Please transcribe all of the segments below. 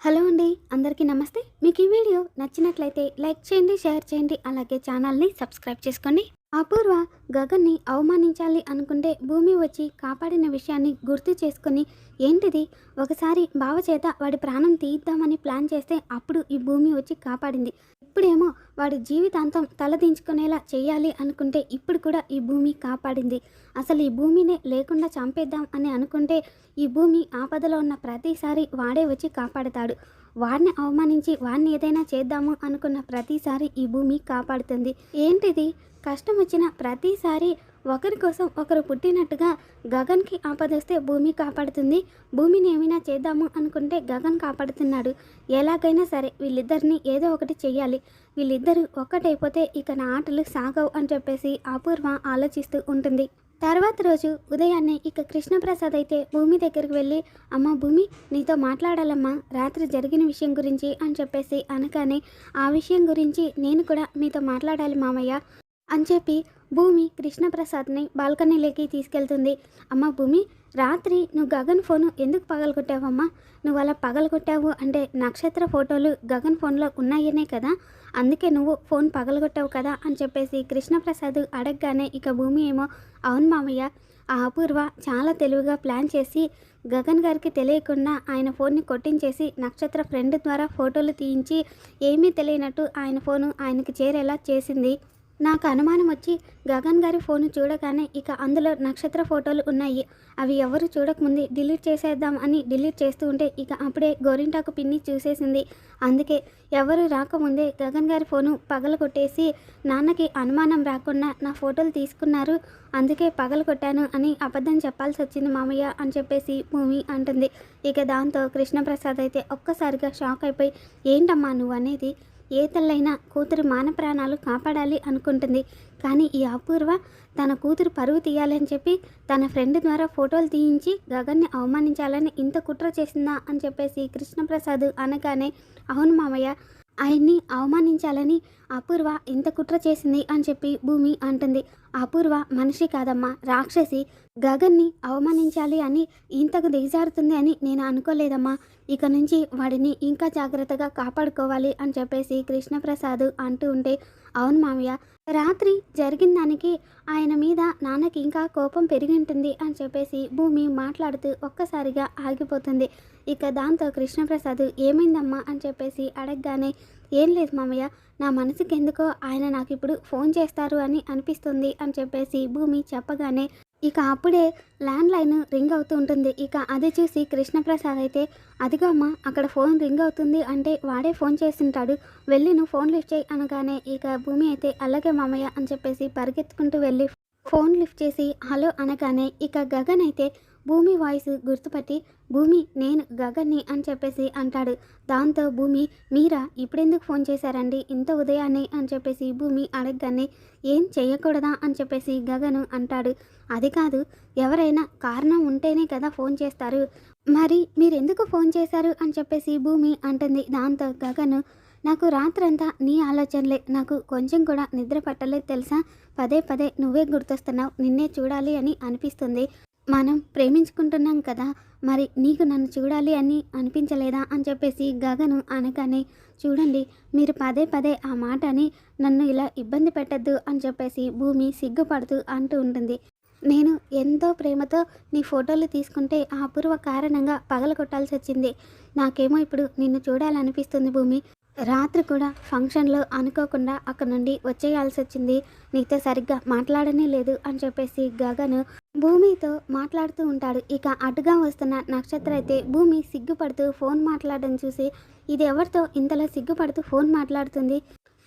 Hello అండి అందరికీ నమస్తే. మీకు ఈ వీడియో నచ్చినట్లయితే లైక్ చేయండి షేర్ చేయండి అలాగే ఛానల్ని సబ్స్క్రైబ్ చేసుకోండి. అపూర్వ గగన్ని అవమానించాలి అనుకుంటే భూమి వచ్చి కాపాడిన విషయాన్ని గుర్తు చేసుకొని ఏంటిది? ఒకసారి బావ చేత వాడి ప్రాణం తీద్దామని ప్లాన్ చేస్తే అప్పుడు ఈ భూమి వచ్చి కాపాడింది. ఇప్పుడేమో వాడి జీవితాంతం తలదించుకునేలా చేయాలి అనుకుంటే ఇప్పుడు కూడా ఈ భూమి కాపాడింది. అసలు ఈ భూమినే లేకుండా చంపేద్దాం అని అనుకుంటే ఈ భూమి ఆపదలో ఉన్న ప్రతిసారి వాడే వచ్చి కాపాడుతాడు. వాడిని అవమానించి వాడిని ఏదైనా చేద్దాము అనుకున్న ప్రతిసారి ఈ భూమి కాపాడుతుంది. ఏంటిది? కష్టం వచ్చిన ప్రతిసారి ఒకరి కోసం ఒకరు పుట్టినట్టుగా గగన్కి ఆపదొస్తే భూమి కాపాడుతుంది. భూమిని ఏమైనా చేద్దాము అనుకుంటే గగన్ కాపాడుతున్నాడు. ఎలాగైనా సరే వీళ్ళిద్దరిని ఏదో ఒకటి చేయాలి వీళ్ళిద్దరూ ఒక్కటైపోతే ఇక నా ఆటలు సాగవు అని చెప్పేసి అపూర్వ ఆలోచిస్తూ ఉంటుంది. తర్వాత రోజు ఉదయాన్నే ఇక కృష్ణప్రసాద్ అయితే భూమి దగ్గరికి వెళ్ళి అమ్మ భూమి నీతో మాట్లాడాలమ్మా. రాత్రి జరిగిన విషయం గురించి అని చెప్పేసి అనగానే ఆ విషయం గురించి నేను కూడా మీతో మాట్లాడాలి మామయ్య అని చెప్పి భూమి కృష్ణప్రసాద్ని బాల్కనీలోకి తీసుకెళ్తుంది. అమ్మ భూమి రాత్రి నువ్వు గగన్ ఫోను ఎందుకు పగలగొట్టావమ్మా నువ్వు అలా పగలగొట్టావు అంటే నక్షత్ర ఫోటోలు గగన్ ఫోన్లో ఉన్నాయనే కదా? అందుకే నువ్వు ఫోన్ పగలగొట్టావు కదా అని చెప్పేసి కృష్ణప్రసాద్ అడగగానే ఇక భూమి ఏమో అవును మామయ్య ఆ అపూర్వ చాలా తెలివిగా ప్లాన్ చేసి గగన్ గారికి తెలియకుండా ఆయన ఫోన్ని కొట్టించేసి నక్షత్ర ఫ్రెండ్ ద్వారా ఫోటోలు తీయించి ఏమీ తెలియనట్టు ఆయన ఫోను ఆయనకి చేరేలా చేసింది. నాకు అనుమానం వచ్చి గగన్ గారి ఫోన్ చూడగానే ఇక అందులో నక్షత్ర ఫోటోలు ఉన్నాయి. అవి ఎవరు చూడకముందే డిలీట్ చేసేద్దాం అని డిలీట్ చేస్తూ ఉంటే ఇక అప్పుడే గోరింటాకు పిన్ని చూసేసింది. అందుకే ఎవరు రాకముందే గగన్ గారి ఫోను పగలగొట్టేసి నాన్నకి అనుమానం రాకుండా నా ఫోటోలు తీసుకున్నారు అందుకే పగలగొట్టాను అని అబద్ధం చెప్పాల్సి వచ్చింది మామయ్య అని చెప్పేసి భూమి అంటుంది. ఇక దాంతో కృష్ణప్రసాద్ అయితే ఒక్కసారిగా షాక్ అయిపోయి ఏంటమ్మా నువ్వు అనేది ఏ తల్లైనా కూతురు మాన ప్రాణాలు కాపాడాలి అనుకుంటుంది. కానీ ఈ అపూర్వ తన కూతురు పరువు తీయాలని చెప్పి తన ఫ్రెండ్ ద్వారా ఫోటోలు తీయించి గగన్ని అవమానించాలని ఇంత కుట్ర చేసిందా అని చెప్పేసి కృష్ణప్రసాద్ అనగానే అవును మామయ్య ఆయన్ని అవమానించాలని అపూర్వ ఇంత కుట్ర చేసింది అని చెప్పి భూమి అంటుంది. అపూర్వ మనిషి కాదమ్మా. రాక్షసి గగన్ని అవమానించాలి అని ఇంతకు దిగజారుతుంది అని నేను అనుకోలేదమ్మా. ఇక నుంచి వాడిని ఇంకా జాగ్రత్తగా కాపాడుకోవాలి అని చెప్పేసి కృష్ణప్రసాద్ అంటూ ఉంటే అవును మామయ్య రాత్రి జరిగిన దానికి ఆయన మీద నాన్నకి ఇంకా కోపం పెరిగి ఉంటుంది అని చెప్పేసి భూమి మాట్లాడుతూ ఒక్కసారిగా ఆగిపోతుంది. ఇక దాంతో కృష్ణప్రసాద్ ఏమైందమ్మా అని చెప్పేసి అడగగానే ఏం లేదు మామయ్య నా మనసుకి ఎందుకో ఆయన నాకు ఇప్పుడు ఫోన్ చేస్తారు అని అనిపిస్తుంది అని చెప్పేసి భూమి చెప్పగానే ఇక అప్పుడే ల్యాండ్ లైన్ రింగ్ అవుతూ ఉంటుంది. ఇక అది చూసి కృష్ణప్రసాద్ అయితే అదిగో అమ్మ అక్కడ ఫోన్ రింగ్ అవుతుంది అంటే వాడే ఫోన్ చేస్తుంటాడు వెళ్ళి నువ్వు ఫోన్ లిఫ్ట్ చేయి అనగానే ఇక భూమి అయితే అలాగే మామయ్య అని చెప్పేసి పరిగెత్తుకుంటూ వెళ్ళి ఫోన్ లిఫ్ట్ చేసి హలో అనగానే ఇక గగన్ అయితే భూమి వాయిస్ గుర్తుపట్టి భూమి నేను గగన్ని అని చెప్పేసి అంటాడు. దాంతో భూమి మీరా ఇప్పుడెందుకు ఫోన్ చేశారండి? ఇంత ఉదయాన్నే అని చెప్పేసి భూమి అడగగానే ఏం చేయకూడదా? అని చెప్పేసి గగను అంటాడు. అది కాదు ఎవరైనా కారణం ఉంటేనే కదా ఫోన్ చేస్తారు. మరి మీరెందుకు ఫోన్ చేశారు? అని చెప్పేసి భూమి అంటుంది. దాంతో గగను నాకు రాత్రంతా నీ ఆలోచనలే. నాకు కొంచెం కూడా నిద్ర పట్టలేదు తెలుసా? పదే పదే నువ్వే గుర్తొస్తున్నావు. నిన్నే చూడాలి అని అనిపిస్తుంది. మనం ప్రేమించుకుంటున్నాం కదా మరి నీకు నన్ను చూడాలి అని అనిపించలేదా అని చెప్పేసి గగను అనగానే చూడండి మీరు పదే పదే ఆ మాటని నన్ను ఇలా ఇబ్బంది పెట్టద్దు అని చెప్పేసి భూమి సిగ్గుపడుతూ అంటూ ఉంటుంది. నేను ఎంతో ప్రేమతో నీ ఫోటోలు తీసుకుంటే ఆ అపూర్వ కారణంగా పగలగొట్టాల్సి వచ్చింది. నాకేమో ఇప్పుడు నిన్ను చూడాలనిపిస్తుంది భూమి. రాత్రి కూడా ఫంక్షన్లో అనుకోకుండా అక్కడ నుండి వచ్చేయాల్సి వచ్చింది. నీతో సరిగ్గా మాట్లాడనే లేదు అని చెప్పేసి గగను భూమితో మాట్లాడుతూ ఉంటాడు. ఇక అటుగా వస్తున్న నక్షత్ర అయితే భూమి సిగ్గుపడుతూ ఫోన్ మాట్లాడడం చూసి ఇది ఎవరితో ఇంతలా సిగ్గుపడుతూ ఫోన్ మాట్లాడుతుంది?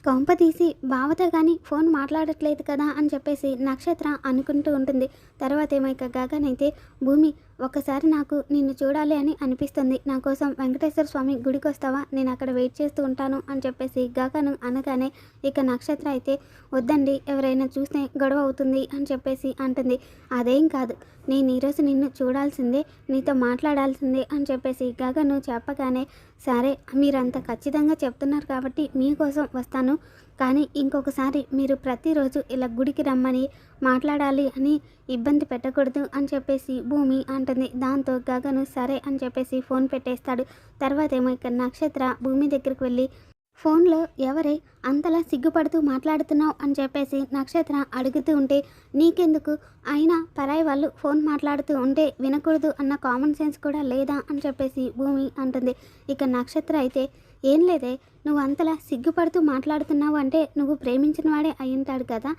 కొంప తీసి బావతో కానీ ఫోన్ మాట్లాడట్లేదు కదా అని చెప్పేసి నక్షత్ర అనుకుంటూ ఉంటుంది. తర్వాత ఏమో ఇక గగన్ అయితే భూమి ఒక్కసారి నాకు నిన్ను చూడాలి అని అనిపిస్తుంది. నా కోసం వెంకటేశ్వర స్వామి గుడికి వస్తావా నేను అక్కడ వెయిట్ చేస్తూ ఉంటాను అని చెప్పేసి గాకను అనగానే ఇక నక్షత్ర అయితే వద్దండి. ఎవరైనా చూస్తే గొడవ అవుతుంది అని చెప్పేసి అంటుంది. అదేం కాదు. నేను ఈరోజు నిన్ను చూడాల్సిందే నీతో మాట్లాడాల్సిందే అని చెప్పేసి గాకను చెప్పగానే సరే మీరంత ఖచ్చితంగా చెప్తున్నారు కాబట్టి మీకోసం వస్తాను. కానీ ఇంకొకసారి మీరు ప్రతిరోజు ఇలా గుడికి రమ్మని మాట్లాడాలి అని ఇబ్బంది పెట్టకూడదు అని చెప్పేసి భూమి అంటుంది. దాంతో గగను సరే అని చెప్పేసి ఫోన్ పెట్టేస్తాడు. తర్వాత ఏమో ఇక్కడ నక్షత్ర భూమి దగ్గరికి వెళ్ళి ఫోన్లో ఎవరే? అంతలా సిగ్గుపడుతూ మాట్లాడుతున్నావు? అని చెప్పేసి నక్షత్ర అడుగుతూ ఉంటే నీకెందుకు? అయినా పరాయి వాళ్ళు ఫోన్ మాట్లాడుతూ ఉంటే వినకూడదు అన్న కామన్ సెన్స్ కూడా లేదా? అని చెప్పేసి భూమి అంటుంది. ఇక నక్షత్ర అయితే ఏం లేదే? నువ్వు అంతలా సిగ్గుపడుతూ మాట్లాడుతున్నావు అంటే నువ్వు ప్రేమించిన వాడే అయ్యుంటాడు కదా.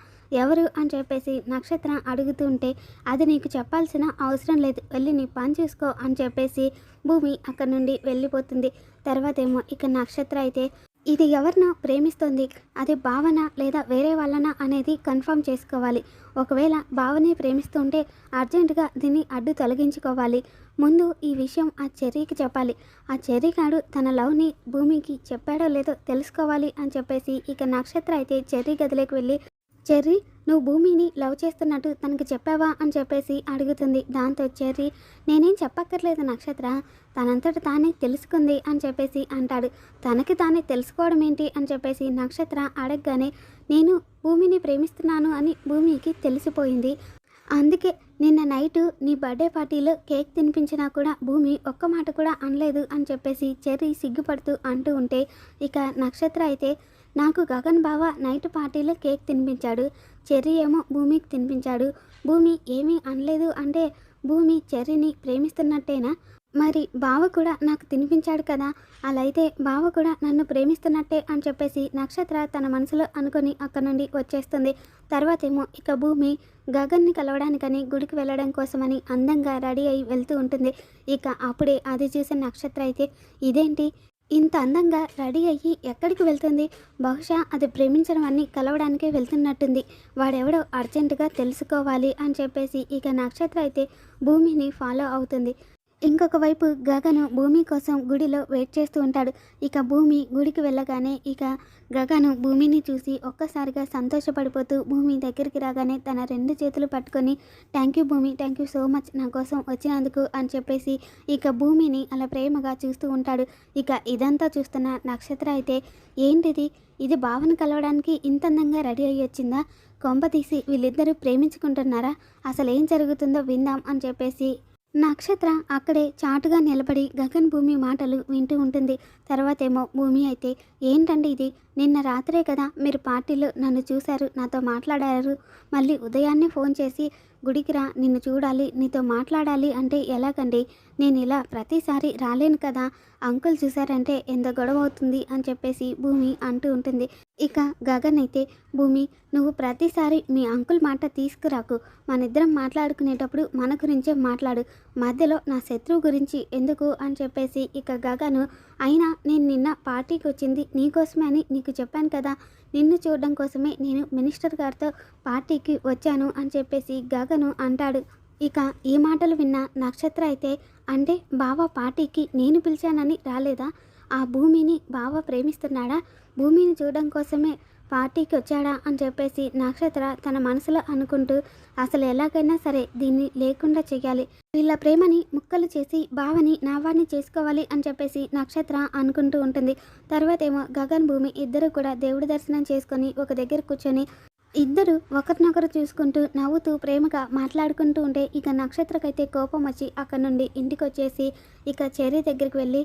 ఎవరు అని చెప్పేసి నక్షత్రం అడుగుతూ ఉంటే అది నీకు చెప్పాల్సిన అవసరం లేదు. వెళ్ళి నీ పని చూసుకో అని చెప్పేసి భూమి అక్కడి నుండి వెళ్ళిపోతుంది. తర్వాత ఏమో ఇక నక్షత్ర అయితే ఇది ఎవరినో ప్రేమిస్తుంది? అది భావన లేదా వేరే వాళ్ళనా అనేది కన్ఫర్మ్ చేసుకోవాలి. ఒకవేళ భావనే ప్రేమిస్తుంటే అర్జెంటుగా దీన్ని అడ్డు తొలగించుకోవాలి. ముందు ఈ విషయం ఆ చెర్రీకి చెప్పాలి. ఆ చెర్రీగాడు తన లవ్ని భూమికి చెప్పాడో లేదో తెలుసుకోవాలి అని చెప్పేసి ఇక నక్షత్ర అయితే చెర్రీ గదిలోకి వెళ్ళి చెర్రీ నువ్వు భూమిని లవ్ చేస్తున్నట్టు తనకు చెప్పావా అని చెప్పేసి అడుగుతుంది. దాంతో చెర్రీ నేనేం చెప్పక్కర్లేదు నక్షత్ర తనంతట తానే తెలుసుకుంది అని చెప్పేసి అంటాడు. తనకి తానే తెలుసుకోవడం ఏంటి అని చెప్పేసి నక్షత్ర అడగగానే నేను భూమిని ప్రేమిస్తున్నాను అని భూమికి తెలిసిపోయింది. అందుకే నిన్న నైట్ నీ బర్త్డే పార్టీలో కేక్ తినిపించినా కూడా భూమి ఒక్క మాట కూడా అనలేదు అని చెప్పేసి చెర్రీ సిగ్గుపడుతూ అంటూ ఉంటే ఇక నక్షత్ర అయితే నాకు గగన్ బావ నైట్ పార్టీలో కేక్ తినిపించాడు. చెర్రీ ఏమో భూమికి తినిపించాడు. భూమి ఏమీ అనలేదు అంటే భూమి చెర్రీని ప్రేమిస్తున్నట్టేనా? మరి బావ కూడా నాకు తినిపించాడు కదా. అలా అయితే బావ కూడా నన్ను ప్రేమిస్తున్నట్టే అని చెప్పేసి నక్షత్ర తన మనసులో అనుకొని అక్కడి నుండి వచ్చేస్తుంది. తర్వాత ఏమో ఇక భూమి గగన్ని కలవడానికని గుడికి వెళ్ళడం కోసమని అందంగా రెడీ అయి వెళ్తూ ఉంటుంది. ఇక అప్పుడే అది చూసిన నక్షత్ర అయితే ఇదేంటి? ఇంత అందంగా రెడీ అయ్యి ఎక్కడికి వెళ్తుంది? బహుశా అది ప్రేమించడం అన్ని కలవడానికే వెళ్తున్నట్టుంది. వాడెవడో అర్జెంటుగా తెలుసుకోవాలి అని చెప్పేసి ఇక నక్షత్ర అయితే భూమిని ఫాలో అవుతుంది. ఇంకొక వైపు గగను భూమి కోసం గుడిలో వెయిట్ చేస్తూ ఉంటాడు. ఇక భూమి గుడికి వెళ్ళగానే ఇక గగను భూమిని చూసి ఒక్కసారిగా సంతోషపడిపోతూ భూమి దగ్గరికి రాగానే తన రెండు చేతులు పట్టుకొని thank you Bhoomi thank you so much నా కోసం వచ్చినందుకు అని చెప్పేసి ఇక భూమిని అలా ప్రేమగా చూస్తూ ఉంటాడు. ఇక ఇదంతా చూస్తున్న నక్షత్ర అయితే ఏంటిది? ఇది భావన కలవడానికి ఇంత అందంగా రెడీ అయ్యి వచ్చిందా? కొంప తీసి వీళ్ళిద్దరూ ప్రేమించుకుంటున్నారా? అసలు ఏం జరుగుతుందో విందాం అని చెప్పేసి నక్షత్ర అక్కడే చాటుగా నిలబడి గగన్ భూమి మాటలు వింటూ ఉంటుంది. తర్వాత ఏమో భూమి అయితే ఏంటండి ఇది? నిన్న రాత్రే కదా మీరు పార్టీలో నన్ను చూశారు నాతో మాట్లాడారు. మళ్ళీ ఉదయాన్నే ఫోన్ చేసి గుడికిరా నిన్ను చూడాలి నీతో మాట్లాడాలి అంటే ఎలాగండి? నేను ఇలా ప్రతిసారి రాలేను కదా అంకుల్ చూశారంటే ఎంత గొడవ అవుతుంది అని చెప్పేసి భూమి అంటూ ఉంటుంది. ఇక గగన్ అయితే భూమి నువ్వు ప్రతిసారి మీ అంకుల్ మాట తీసుకురాకు. మనిద్దరం మాట్లాడుకునేటప్పుడు మన గురించే మాట్లాడు. మధ్యలో నా శత్రువు గురించి ఎందుకు అని చెప్పేసి ఇక గగను అయినా నేను నిన్న పార్టీకి వచ్చింది నీకోసమే అని నీకు చెప్పాను కదా. నిన్ను చూడడం కోసమే నేను మినిస్టర్ గారితో పార్టీకి వచ్చాను అని చెప్పేసి గగను అంటాడు. ఇక ఈ మాటలు విన్న నక్షత్ర అయితే అంటే బావ పార్టీకి నేను పిలిచానని రాలేదా? ఆ భూమిని బావ ప్రేమిస్తున్నాడా? భూమిని చూడడం కోసమే పార్టీకి వచ్చాడా? అని చెప్పేసి నక్షత్ర తన మనసులో అనుకుంటూ అసలు ఎలాగైనా సరే దీన్ని లేకుండా చేయాలి. వీళ్ళ ప్రేమని ముక్కలు చేసి బావని నావాన్ని చేసుకోవాలి అని చెప్పేసి నక్షత్ర అనుకుంటూ ఉంటుంది. తర్వాత ఏమో గగన్ భూమి ఇద్దరు కూడా దేవుడి దర్శనం చేసుకొని ఒక దగ్గర కూర్చొని ఇద్దరు ఒకరినొకరు చూసుకుంటూ నవ్వుతూ ప్రేమగా మాట్లాడుకుంటూ ఉంటే ఇక నక్షత్రకైతే కోపం వచ్చి అక్కడ నుండి ఇంటికి వచ్చేసి ఇక చెర్రీ దగ్గరికి వెళ్ళి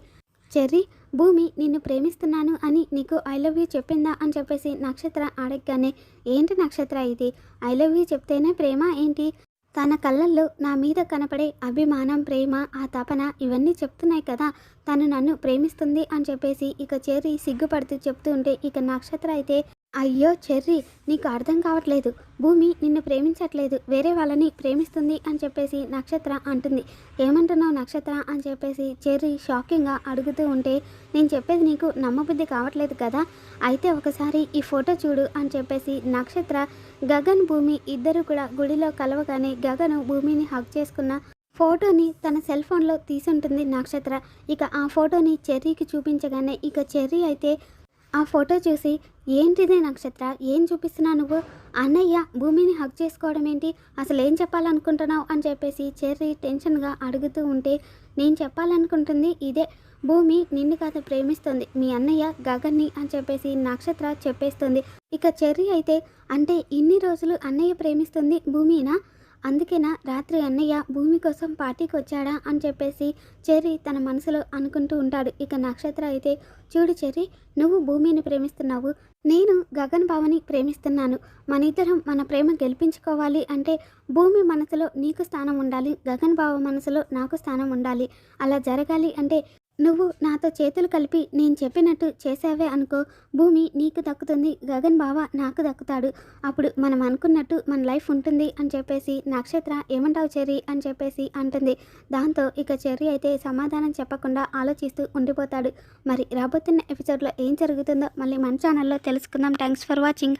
చెర్రీ భూమి నిన్ను ప్రేమిస్తున్నాను అని నీకు ఐ లవ్ యూ చెప్పిందా అని చెప్పేసి నక్షత్ర అడగగానే ఏంటి నక్షత్ర ఇది? ఐ లవ్ యూ చెప్తేనే ప్రేమ ఏంటి? తన కళ్ళల్లో నా మీద కనపడే అభిమానం ప్రేమ ఆ తపన ఇవన్నీ చెప్తున్నాయి కదా తను నన్ను ప్రేమిస్తుంది అని చెప్పేసి ఇక చెర్రీ సిగ్గుపడుతూ చెప్తూ ఉంటే ఇక నక్షత్ర అయితే అయ్యో చెర్రీ నీకు అర్థం కావట్లేదు. భూమి నిన్ను ప్రేమించట్లేదు. వేరే వాళ్ళని ప్రేమిస్తుంది అని చెప్పేసి నక్షత్ర అంటుంది. ఏమంటున్నావు నక్షత్ర అని చెప్పేసి చెర్రీ షాకింగ్గా అడుగుతూ ఉంటే నేను చెప్పేది నీకు నమ్మబుద్ధి కావట్లేదు కదా? అయితే ఒకసారి ఈ ఫోటో చూడు అని చెప్పేసి నక్షత్ర గగన్ భూమి ఇద్దరు కూడా గుడిలో కలవగానే గగను భూమిని హక్ చేసుకున్న ఫోటోని తన సెల్ ఫోన్లో తీసుంటుంది నక్షత్ర. ఇక ఆ ఫోటోని చెర్రీకి చూపించగానే ఇక చెర్రీ అయితే ఆ ఫోటో చూసి ఏంటిది నక్షత్ర? ఏం చూపిస్తున్నా నువ్వు? అన్నయ్య భూమిని హక్ చేసుకోవడం ఏంటి? అసలు ఏం చెప్పాలనుకుంటున్నావు? అని చెప్పేసి చెర్రీ టెన్షన్గా అడుగుతూ ఉంటే నేను చెప్పాలనుకుంటుంది ఇదే. భూమి నిన్ను కాదు ప్రేమిస్తుంది. మీ అన్నయ్య గగన్ని అని చెప్పేసి నక్షత్ర చెప్పేస్తుంది. ఇక చెర్రీ అయితే అంటే ఇన్ని రోజులు అన్నయ్య ప్రేమిస్తుంది భూమినా? అందుకేనా రాత్రి అన్నయ్య భూమి కోసం పార్టీకి వచ్చాడా అని చెప్పేసి చెర్రి తన మనసులో అనుకుంటూ ఉంటాడు. ఇక నక్షత్ర అయితే చూడు చెర్రి నువ్వు భూమిని ప్రేమిస్తున్నావు. నేను గగన్ బావని ప్రేమిస్తున్నాను. మన ఇద్దరం మన ప్రేమ గెలిపించుకోవాలి అంటే భూమి మనసులో నీకు స్థానం ఉండాలి గగన్ బావ మనసులో నాకు స్థానం ఉండాలి. అలా జరగాలి అంటే నువ్వు నాతో చేతులు కలిపి నేను చెప్పినట్టు చేసావే అనుకో. భూమి నీకు దక్కుతుంది. గగన్ బావ నాకు దక్కుతాడు. అప్పుడు మనం అనుకున్నట్టు మన లైఫ్ ఉంటుంది అని చెప్పేసి నక్షత్ర ఏమంటావు చెర్రీ అని చెప్పేసి అంటుంది. దాంతో ఇక చెర్రీ అయితే సమాధానం చెప్పకుండా ఆలోచిస్తూ ఉండిపోతాడు. మరి రాబోతున్న ఎపిసోడ్లో ఏం జరుగుతుందో మళ్ళీ మన ఛానల్లో తెలుసుకుందాం. Thanks for watching